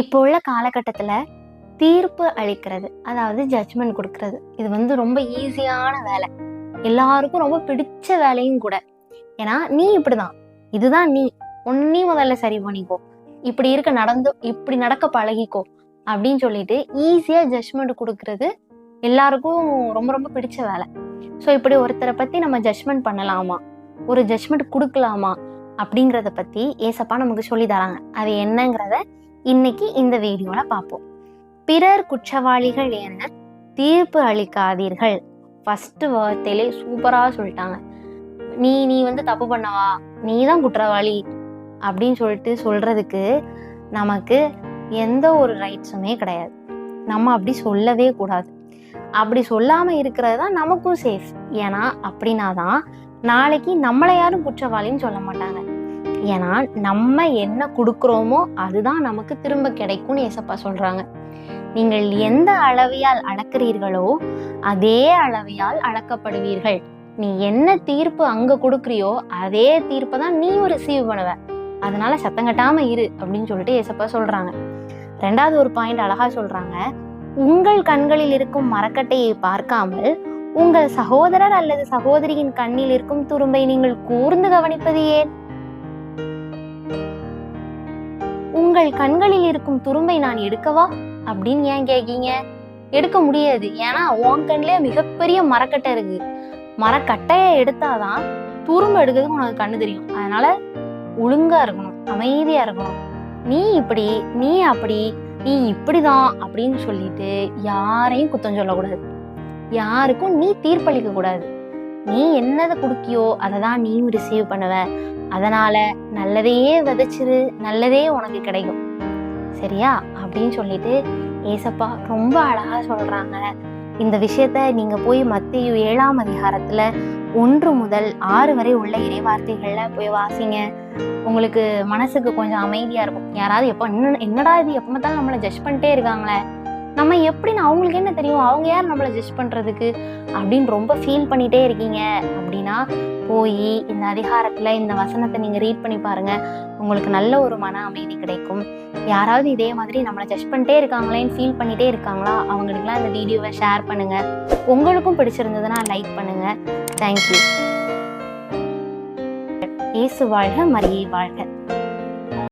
இப்போ உள்ள காலகட்டத்தில் தீர்ப்பு அளிக்கிறது அதாவது ஜட்ஜ்மெண்ட் கொடுக்கறது. இது வந்து ரொம்ப ஈஸியான வேலை. எல்லாருக்கும் ரொம்ப பிடிச்ச வேலையும் கூட. ஏன்னா நீ இப்படிதான். இதுதான் நீ. உன்னி முதல்ல சரி பண்ணிக்கோ. இப்படி இருக்க நடந்து இப்படி நடக்க பழகிக்கோ அப்படின்னு சொல்லிட்டு ஈஸியாக ஜட்ஜ்மெண்ட் கொடுக்கறது எல்லாருக்கும் ரொம்ப ரொம்ப பிடிச்ச வேலை. ஸோ இப்படி ஒருத்தரை பற்றி நம்ம ஜட்ஜ்மெண்ட் பண்ணலாமா? ஒரு ஜட்ஜ்மெண்ட் கொடுக்கலாமா? அப்படிங்கிறத பற்றி ஏசப்பா நமக்கு சொல்லி தராங்க. அது என்னங்கிறத இன்னைக்கு இந்த வீடியோவில் பார்ப்போம். பிறர் குற்றவாளிகள் என தீர்ப்பு அளிக்காதீர்கள். ஃபர்ஸ்ட் வார்த்தையிலே சூப்பராக சொல்லிட்டாங்க. நீ நீ வந்து தப்பு பண்ணவா? நீ தான் குற்றவாளி அப்படின்னு சொல்லிட்டு சொல்றதுக்கு நமக்கு எந்த ஒரு ரைட்ஸுமே கிடையாது. நம்ம அப்படி சொல்லவே கூடாது. அப்படி சொல்லாம இருக்கிறது தான் நமக்கும் சேஃப் ஏன்னா அப்படின்னா தான் நாளைக்கு நம்மளை யாரும் குற்றவாளின்னு சொல்ல மாட்டாங்க. ஏன்னா நம்ம என்ன கொடுக்குறோமோ அதுதான் நமக்கு திரும்ப கிடைக்கும்னு ஏசப்பா சொல்றாங்க. நீங்கள் எந்த அளவையால் அளக்கிறீர்களோ அதே அளவையால் அளக்கப்படுவீர்கள். நீ என்ன தீர்ப்பு அங்க கொடுக்குறியோ அதே தீர்ப்பை தான் நீயும் ரிசீவ் பண்ணுவ. அதனால சத்தம் கட்டாம இரு அப்படின்னு சொல்லிட்டு ஏசப்பா சொல்றாங்க. ரெண்டாவது ஒரு பாயிண்ட் அழகா சொல்றாங்க. உங்கள் கண்களில் இருக்கும் மரக்கட்டையை பார்க்காமல் உங்கள் சகோதரர் அல்லது சகோதரியின் கண்ணில் இருக்கும் துரும்பை நீங்கள் கூர்ந்து கவனிப்பது ஏன்? உங்கள் கண்களில் இருக்கும் துரும்பை நான் எடுக்கவா? அப்படின்னு ஏன் கேக்கீங்க? எடுக்க முடியாது. ஏன்னா உன் கண்ணிலே மிகப்பெரிய மரக்கட்டை இருக்கு. மரக்கட்டையை எடுத்தாதான் துரும்பு எடுக்கிறதுக்கு உனக்கு கண்ணு தெரியும். அதனால ஒழுங்கா இருக்கணும். அமைதியா இருக்கணும். நீ இப்படி நீ அப்படி நீ இப்படிதான் அப்படின்னு சொல்லிட்டு யாரையும் குத்தம் சொல்லக்கூடாது. யாருக்கும் நீ தீர்ப்பளிக்க கூடாது நீ என்னதை கொடுக்கியோ அதை தான் நீயும் ரிசீவ் பண்ணுவ. அதனால நல்லதையே விதைச்சிரு நல்லதே உனக்கு கிடைக்கும். சரியா? அப்படின்னு சொல்லிட்டு ஏசப்பா ரொம்ப அழகா சொல்றாங்க. இந்த விஷயத்த நீங்க போய் மத்திய ஏழாம் அதிகாரத்துல ஒன்று முதல் ஆறு வரை உள்ள இறைவார்த்தைகள்ல போய் வாசிங்க. உங்களுக்கு மனசுக்கு கொஞ்சம் அமைதியா இருக்கும். யாராவது எப்போ என்ன என்னடா இது? எப்போ பார்த்தாலும் நம்மளை ஜட்ஜ் பண்ணிட்டே இருக்காங்களே. நம்ம எப்படின்னு அவங்களுக்கு என்ன தெரியும்? அவங்க யார் நம்மளை ஜட்ஜ் பண்ணுறதுக்கு அப்படின்னு ரொம்ப ஃபீல் பண்ணிட்டே இருக்கீங்க. அப்படின்னா போய் இந்த அதிகாரத்தில் இந்த வசனத்தை நீங்கள் ரீட் பண்ணி பாருங்க. உங்களுக்கு நல்ல ஒரு மன அமைதி கிடைக்கும். யாராவது இதே மாதிரி நம்மளை ஜட்ஜ் பண்ணிட்டே இருக்காங்களேன்னு ஃபீல் பண்ணிட்டே இருக்காங்களா? அவங்களுக்குலாம் இந்த வீடியோவை ஷேர் பண்ணுங்க. உங்களுக்கும் பிடிச்சிருந்ததுன்னா லைக் பண்ணுங்க. தேங்க்யூ இயேசு வாழ்க மரியை வாழ்க.